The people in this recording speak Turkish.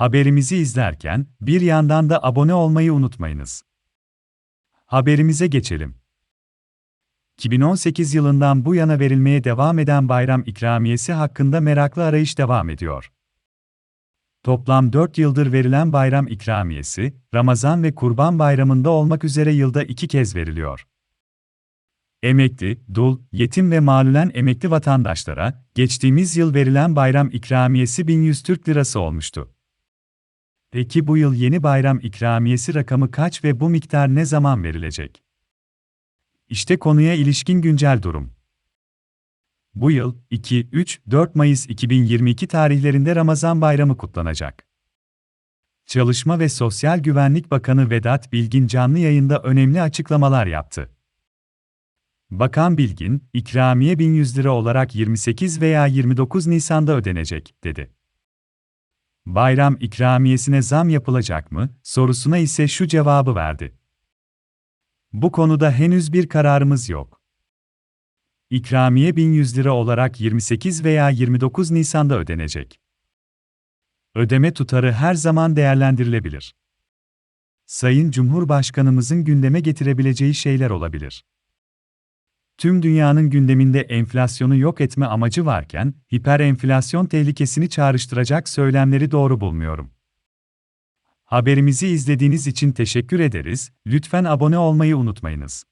Haberimizi izlerken bir yandan da abone olmayı unutmayınız. Haberimize geçelim. 2018 yılından bu yana verilmeye devam eden bayram ikramiyesi hakkında meraklı arayış devam ediyor. Toplam 4 yıldır verilen bayram ikramiyesi, Ramazan ve Kurban Bayramı'nda olmak üzere yılda iki kez veriliyor. Emekli, dul, yetim ve mağlulen emekli vatandaşlara, geçtiğimiz yıl verilen bayram ikramiyesi 1100 Türk Lirası olmuştu. Peki bu yıl yeni bayram ikramiyesi rakamı kaç ve bu miktar ne zaman verilecek? İşte konuya ilişkin güncel durum. Bu yıl 2, 3, 4 Mayıs 2022 tarihlerinde Ramazan Bayramı kutlanacak. Çalışma ve Sosyal Güvenlik Bakanı Vedat Bilgin canlı yayında önemli açıklamalar yaptı. Bakan Bilgin, ikramiye 1100 lira olarak 28 veya 29 Nisan'da ödenecek, dedi. Bayram ikramiyesine zam yapılacak mı, sorusuna ise şu cevabı verdi. Bu konuda henüz bir kararımız yok. İkramiye 1100 lira olarak 28 veya 29 Nisan'da ödenecek. Ödeme tutarı her zaman değerlendirilebilir. Sayın Cumhurbaşkanımızın gündeme getirebileceği şeyler olabilir. Tüm dünyanın gündeminde enflasyonu yok etme amacı varken, hiper enflasyon tehlikesini çağrıştıracak söylemleri doğru bulmuyorum. Haberimizi izlediğiniz için teşekkür ederiz, lütfen abone olmayı unutmayınız.